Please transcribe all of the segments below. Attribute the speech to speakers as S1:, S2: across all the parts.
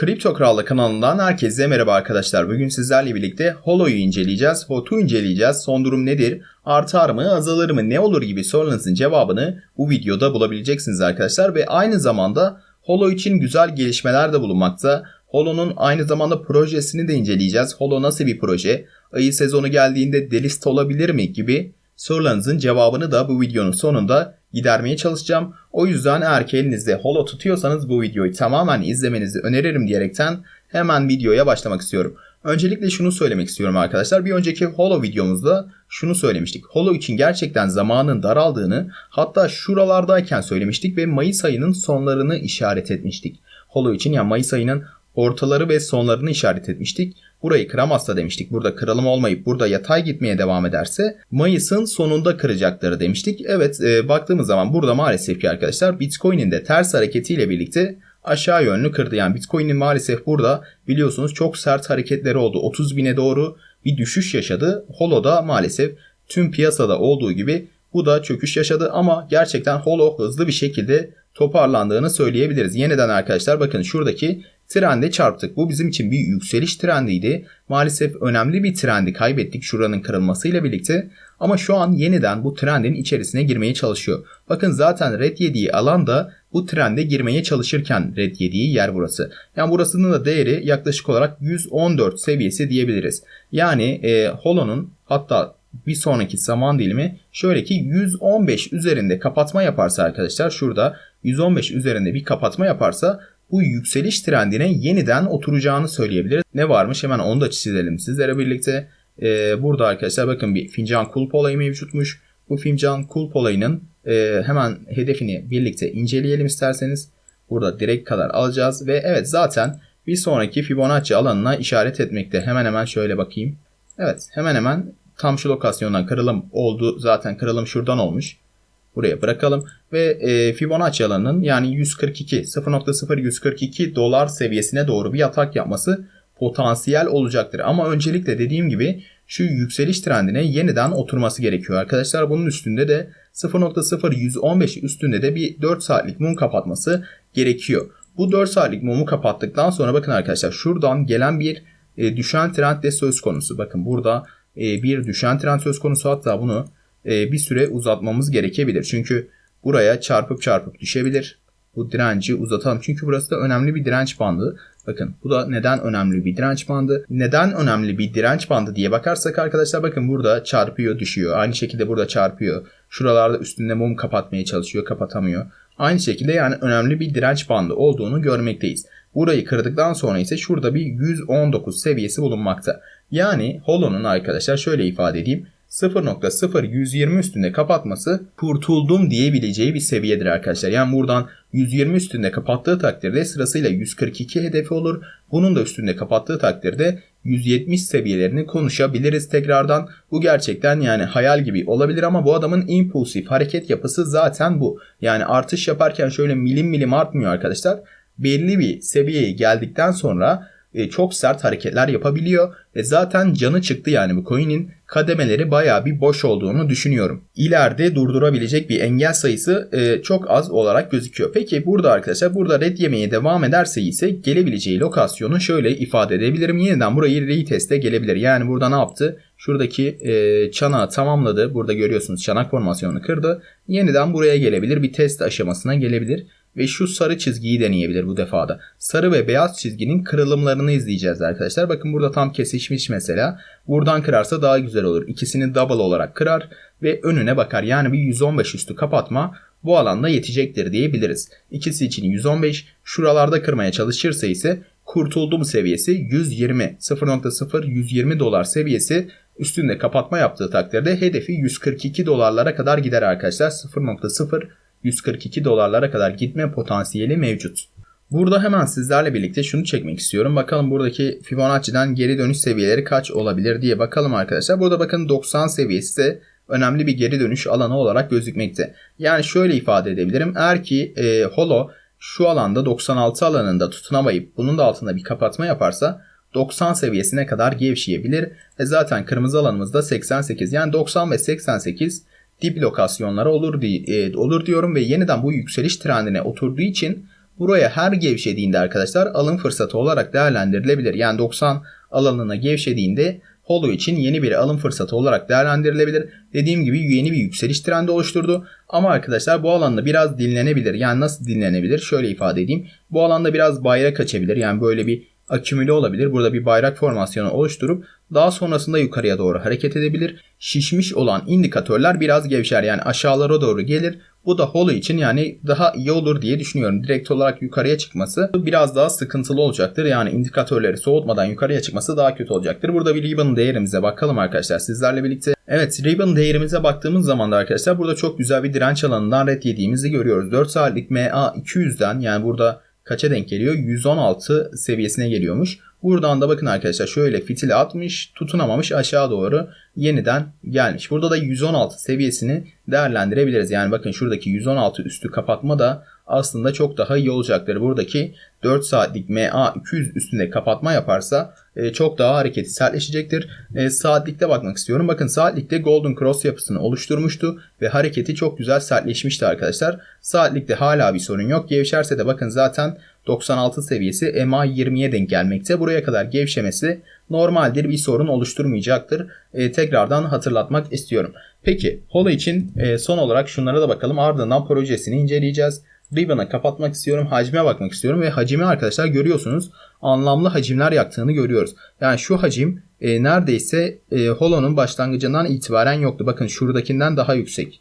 S1: Kripto Krallı kanalından herkese merhaba arkadaşlar. Bugün sizlerle birlikte Holo'yu inceleyeceğiz. HOT'u inceleyeceğiz. Son durum nedir? Artar mı, azalır mı, ne olur gibi sorularınızın cevabını bu videoda bulabileceksiniz arkadaşlar. Ve aynı zamanda Holo için güzel gelişmeler de bulunmakta. Holo'nun aynı zamanda projesini de inceleyeceğiz. Holo nasıl bir proje? Ayı sezonu geldiğinde delist olabilir mi gibi sorularınızın cevabını da bu videonun sonunda gidermeye çalışacağım. O yüzden eğer elinizde holo tutuyorsanız bu videoyu tamamen izlemenizi öneririm diyerekten hemen videoya başlamak istiyorum. Öncelikle şunu söylemek istiyorum arkadaşlar. Bir önceki holo videomuzda şunu söylemiştik. Holo için gerçekten zamanın daraldığını hatta şuralardayken söylemiştik ve Mayıs ayının sonlarını işaret etmiştik. Holo için yani Mayıs ayının ortaları ve sonlarını işaret etmiştik. Burayı kıramazsa demiştik. Burada kırılım olmayıp burada yatay gitmeye devam ederse Mayıs'ın sonunda kıracakları demiştik. Evet e, baktığımız zaman burada maalesef ki arkadaşlar Bitcoin'in de ters hareketiyle birlikte aşağı yönlü kırdı. Yani Bitcoin'in maalesef burada biliyorsunuz çok sert hareketleri oldu. 30 bine doğru bir düşüş yaşadı. Holo'da maalesef tüm piyasada olduğu gibi bu da çöküş yaşadı ama gerçekten Holo hızlı bir şekilde toparlandığını söyleyebiliriz. Yeniden arkadaşlar bakın şuradaki trende çarptık. Bu bizim için bir yükseliş trendiydi. Maalesef önemli bir trendi kaybettik şuranın kırılmasıyla birlikte. Ama şu an yeniden bu trendin içerisine girmeye çalışıyor. Bakın zaten red yediği alan da bu trende girmeye çalışırken red yediği yer burası. Yani burasının da değeri yaklaşık olarak 114 seviyesi diyebiliriz. Yani e, Holo'nun hatta bir sonraki zaman dilimi şöyle ki 115 üzerinde kapatma yaparsa arkadaşlar şurada 115 üzerinde bir kapatma yaparsa bu yükseliş trendine yeniden oturacağını söyleyebiliriz. Ne varmış hemen onu da çizelim sizlere birlikte. Ee, burada arkadaşlar bakın bir fincan kulp olayı mevcutmuş. Bu fincan kulp olayının e, hemen hedefini birlikte inceleyelim isterseniz. Burada direkt kadar alacağız ve evet zaten bir sonraki Fibonacci alanına işaret etmekte. Hemen hemen şöyle bakayım. Evet hemen hemen tam şu lokasyondan kırılım oldu. Zaten kırılım şuradan olmuş. Buraya bırakalım ve e, Fibonacci alanının yani 142 0.0142 dolar seviyesine doğru bir atak yapması potansiyel olacaktır. Ama öncelikle dediğim gibi şu yükseliş trendine yeniden oturması gerekiyor arkadaşlar. Bunun üstünde de 0.0115 üstünde de bir 4 saatlik mum kapatması gerekiyor. Bu 4 saatlik mumu kapattıktan sonra bakın arkadaşlar şuradan gelen bir e, düşen trend de söz konusu. Bakın burada e, bir düşen trend söz konusu hatta bunu bir süre uzatmamız gerekebilir. Çünkü buraya çarpıp çarpıp düşebilir. Bu direnci uzatalım. Çünkü burası da önemli bir direnç bandı. Bakın bu da neden önemli bir direnç bandı? Neden önemli bir direnç bandı diye bakarsak arkadaşlar bakın burada çarpıyor düşüyor. Aynı şekilde burada çarpıyor. Şuralarda üstünde mum kapatmaya çalışıyor kapatamıyor. Aynı şekilde yani önemli bir direnç bandı olduğunu görmekteyiz. Burayı kırdıktan sonra ise şurada bir 119 seviyesi bulunmakta. Yani Holo'nun arkadaşlar şöyle ifade edeyim. 0.0120 üstünde kapatması kurtuldum diyebileceği bir seviyedir arkadaşlar. Yani buradan 120 üstünde kapattığı takdirde sırasıyla 142 hedefi olur. Bunun da üstünde kapattığı takdirde 170 seviyelerini konuşabiliriz tekrardan. Bu gerçekten yani hayal gibi olabilir ama bu adamın impulsif hareket yapısı zaten bu. Yani artış yaparken şöyle milim milim artmıyor arkadaşlar. Belli bir seviyeye geldikten sonra e, çok sert hareketler yapabiliyor ve zaten canı çıktı yani bu coin'in kademeleri baya bir boş olduğunu düşünüyorum. İleride durdurabilecek bir engel sayısı e, çok az olarak gözüküyor. Peki burada arkadaşlar burada red yemeye devam ederse ise gelebileceği lokasyonu şöyle ifade edebilirim. Yeniden burayı retest'e gelebilir. Yani burada ne yaptı? Şuradaki e, çanağı tamamladı. Burada görüyorsunuz çanak formasyonunu kırdı. Yeniden buraya gelebilir. Bir test aşamasına gelebilir ve şu sarı çizgiyi deneyebilir bu defada. Sarı ve beyaz çizginin kırılımlarını izleyeceğiz arkadaşlar. Bakın burada tam kesişmiş mesela. Buradan kırarsa daha güzel olur. İkisini double olarak kırar ve önüne bakar. Yani bir 115 üstü kapatma bu alanda yetecektir diyebiliriz. İkisi için 115, şuralarda kırmaya çalışırsa ise kurtuldum seviyesi 120, 0.0 120 dolar seviyesi üstünde kapatma yaptığı takdirde hedefi 142 dolarlara kadar gider arkadaşlar. 0.0 142 dolarlara kadar gitme potansiyeli mevcut. Burada hemen sizlerle birlikte şunu çekmek istiyorum. Bakalım buradaki Fibonacci'den geri dönüş seviyeleri kaç olabilir diye bakalım arkadaşlar. Burada bakın 90 seviyesi de önemli bir geri dönüş alanı olarak gözükmekte. Yani şöyle ifade edebilirim. Eğer ki e, Holo şu alanda 96 alanında tutunamayıp bunun da altında bir kapatma yaparsa 90 seviyesine kadar gevşeyebilir. E zaten kırmızı alanımızda 88 yani 90 ve 88 dip lokasyonları olur, di e, olur diyorum ve yeniden bu yükseliş trendine oturduğu için buraya her gevşediğinde arkadaşlar alım fırsatı olarak değerlendirilebilir. Yani 90 alanına gevşediğinde Holo için yeni bir alım fırsatı olarak değerlendirilebilir. Dediğim gibi yeni bir yükseliş trendi oluşturdu. Ama arkadaşlar bu alanda biraz dinlenebilir. Yani nasıl dinlenebilir? Şöyle ifade edeyim. Bu alanda biraz bayrak açabilir. Yani böyle bir akümüle olabilir. Burada bir bayrak formasyonu oluşturup daha sonrasında yukarıya doğru hareket edebilir. Şişmiş olan indikatörler biraz gevşer yani aşağılara doğru gelir. Bu da Holo için yani daha iyi olur diye düşünüyorum. Direkt olarak yukarıya çıkması biraz daha sıkıntılı olacaktır. Yani indikatörleri soğutmadan yukarıya çıkması daha kötü olacaktır. Burada bir ribbon değerimize bakalım arkadaşlar sizlerle birlikte. Evet ribbon değerimize baktığımız zaman da arkadaşlar burada çok güzel bir direnç alanından red yediğimizi görüyoruz. 4 saatlik MA 200'den yani burada kaça denk geliyor? 116 seviyesine geliyormuş. Buradan da bakın arkadaşlar şöyle fitili atmış, tutunamamış aşağı doğru yeniden gelmiş. Burada da 116 seviyesini değerlendirebiliriz. Yani bakın şuradaki 116 üstü kapatma da aslında çok daha iyi olacaktır. Buradaki 4 saatlik MA 200 üstünde kapatma yaparsa e, çok daha hareketi sertleşecektir. E, saatlikte bakmak istiyorum. Bakın saatlikte Golden Cross yapısını oluşturmuştu ve hareketi çok güzel sertleşmişti arkadaşlar. Saatlikte hala bir sorun yok. Gevşerse de bakın zaten 96 seviyesi MA 20'ye denk gelmekte. Buraya kadar gevşemesi normaldir bir sorun oluşturmayacaktır. E, tekrardan hatırlatmak istiyorum. Peki Holo için e, son olarak şunlara da bakalım. Ardından projesini inceleyeceğiz. Ribbon'a kapatmak istiyorum. Hacme bakmak istiyorum. Ve hacimi arkadaşlar görüyorsunuz. Anlamlı hacimler yaktığını görüyoruz. Yani şu hacim e, neredeyse e, Holo'nun başlangıcından itibaren yoktu. Bakın şuradakinden daha yüksek.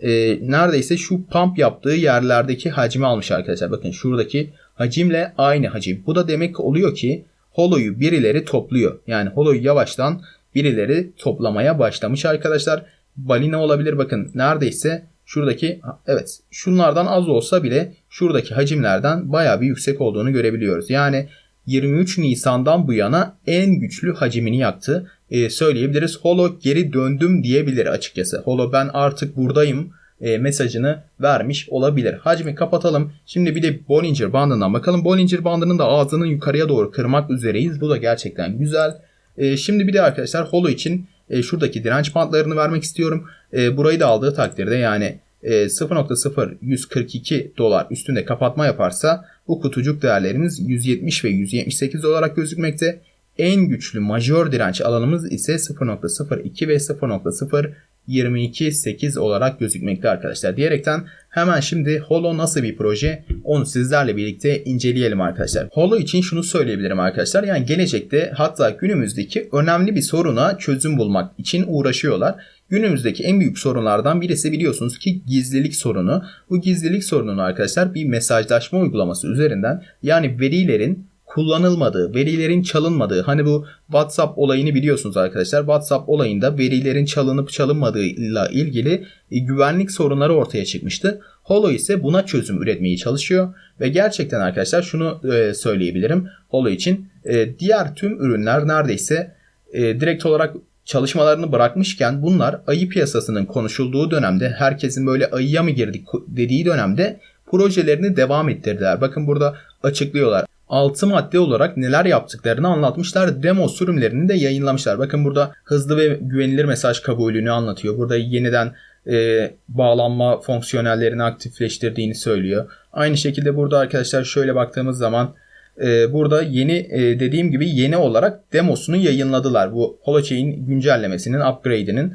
S1: E, neredeyse şu pump yaptığı yerlerdeki hacmi almış arkadaşlar. Bakın şuradaki hacimle aynı hacim. Bu da demek oluyor ki Holo'yu birileri topluyor. Yani Holo'yu yavaştan birileri toplamaya başlamış arkadaşlar. Balina olabilir bakın neredeyse şuradaki evet şunlardan az olsa bile şuradaki hacimlerden baya bir yüksek olduğunu görebiliyoruz. Yani 23 Nisan'dan bu yana en güçlü hacimini yaktı. Ee, söyleyebiliriz. Holo geri döndüm diyebilir açıkçası. Holo ben artık buradayım e, mesajını vermiş olabilir. Hacmi kapatalım. Şimdi bir de Bollinger bandından bakalım. Bollinger bandının da ağzının yukarıya doğru kırmak üzereyiz. Bu da gerçekten güzel. E, şimdi bir de arkadaşlar Holo için e, şuradaki direnç bantlarını vermek istiyorum. E, burayı da aldığı takdirde yani e, 0.0142 dolar üstünde kapatma yaparsa bu kutucuk değerlerimiz 170 ve 178 olarak gözükmekte. En güçlü majör direnç alanımız ise 0.02 ve 0.0 22.8 olarak gözükmekte arkadaşlar. Diyerekten hemen şimdi Holo nasıl bir proje onu sizlerle birlikte inceleyelim arkadaşlar. Holo için şunu söyleyebilirim arkadaşlar. Yani gelecekte hatta günümüzdeki önemli bir soruna çözüm bulmak için uğraşıyorlar. Günümüzdeki en büyük sorunlardan birisi biliyorsunuz ki gizlilik sorunu. Bu gizlilik sorununu arkadaşlar bir mesajlaşma uygulaması üzerinden yani verilerin kullanılmadığı, verilerin çalınmadığı hani bu WhatsApp olayını biliyorsunuz arkadaşlar. WhatsApp olayında verilerin çalınıp çalınmadığıyla ilgili e, güvenlik sorunları ortaya çıkmıştı. Holo ise buna çözüm üretmeye çalışıyor ve gerçekten arkadaşlar şunu e, söyleyebilirim. Holo için e, diğer tüm ürünler neredeyse direkt olarak çalışmalarını bırakmışken bunlar ayı piyasasının konuşulduğu dönemde herkesin böyle ayıya mı girdik dediği dönemde projelerini devam ettirdiler. Bakın burada açıklıyorlar. 6 madde olarak neler yaptıklarını anlatmışlar. Demo sürümlerini de yayınlamışlar. Bakın burada hızlı ve güvenilir mesaj kabulünü anlatıyor. Burada yeniden e, bağlanma fonksiyonellerini aktifleştirdiğini söylüyor. Aynı şekilde burada arkadaşlar şöyle baktığımız zaman e, burada yeni e, dediğim gibi yeni olarak demosunu yayınladılar. Bu Holochain güncellemesinin, upgrade'inin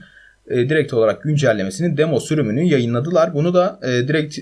S1: e, direkt olarak güncellemesinin demo sürümünü yayınladılar. Bunu da e, direkt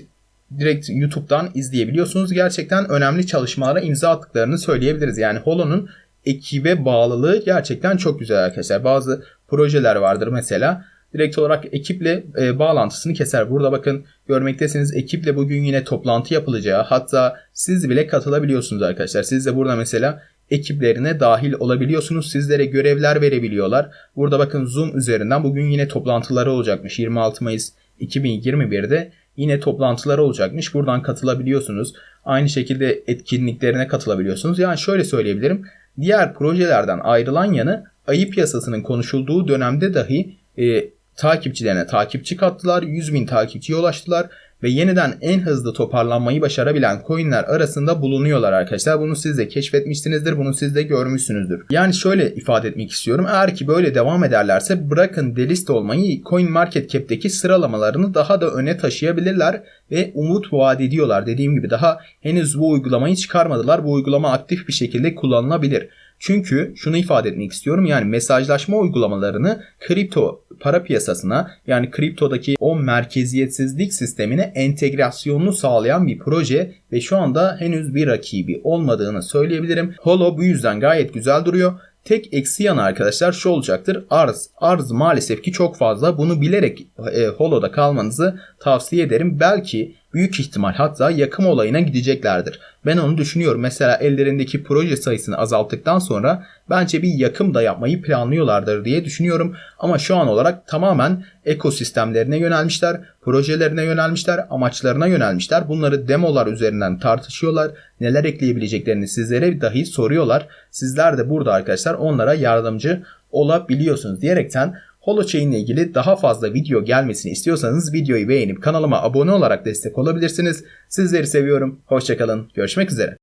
S1: direkt YouTube'dan izleyebiliyorsunuz. Gerçekten önemli çalışmalara imza attıklarını söyleyebiliriz. Yani Holo'nun ekibe bağlılığı gerçekten çok güzel arkadaşlar. Bazı projeler vardır mesela. Direkt olarak ekiple e, bağlantısını keser. Burada bakın görmektesiniz ekiple bugün yine toplantı yapılacağı hatta siz bile katılabiliyorsunuz arkadaşlar. Siz de burada mesela ekiplerine dahil olabiliyorsunuz. Sizlere görevler verebiliyorlar. Burada bakın Zoom üzerinden bugün yine toplantıları olacakmış 26 Mayıs 2021'de yine toplantıları olacakmış. Buradan katılabiliyorsunuz. Aynı şekilde etkinliklerine katılabiliyorsunuz. Yani şöyle söyleyebilirim. Diğer projelerden ayrılan yanı ayı piyasasının konuşulduğu dönemde dahi e, takipçilerine takipçi kattılar. 100 bin takipçiye ulaştılar. Ve yeniden en hızlı toparlanmayı başarabilen coinler arasında bulunuyorlar arkadaşlar. Bunu siz de keşfetmişsinizdir, bunu siz de görmüşsünüzdür. Yani şöyle ifade etmek istiyorum. Eğer ki böyle devam ederlerse bırakın delist olmayı Coin Market Cap'teki sıralamalarını daha da öne taşıyabilirler ve umut vaat ediyorlar. Dediğim gibi daha henüz bu uygulamayı çıkarmadılar. Bu uygulama aktif bir şekilde kullanılabilir. Çünkü şunu ifade etmek istiyorum yani mesajlaşma uygulamalarını kripto para piyasasına yani kriptodaki o merkeziyetsizlik sistemine entegrasyonunu sağlayan bir proje ve şu anda henüz bir rakibi olmadığını söyleyebilirim. Holo bu yüzden gayet güzel duruyor. Tek eksi yanı arkadaşlar şu olacaktır. Arz. Arz maalesef ki çok fazla. Bunu bilerek e, Holo'da kalmanızı tavsiye ederim. Belki büyük ihtimal hatta yakım olayına gideceklerdir. Ben onu düşünüyorum. Mesela ellerindeki proje sayısını azalttıktan sonra bence bir yakım da yapmayı planlıyorlardır diye düşünüyorum. Ama şu an olarak tamamen ekosistemlerine yönelmişler, projelerine yönelmişler, amaçlarına yönelmişler. Bunları demolar üzerinden tartışıyorlar. Neler ekleyebileceklerini sizlere dahi soruyorlar. Sizler de burada arkadaşlar onlara yardımcı olabiliyorsunuz diyerekten Holochain ile ilgili daha fazla video gelmesini istiyorsanız videoyu beğenip kanalıma abone olarak destek olabilirsiniz. Sizleri seviyorum. Hoşçakalın. Görüşmek üzere.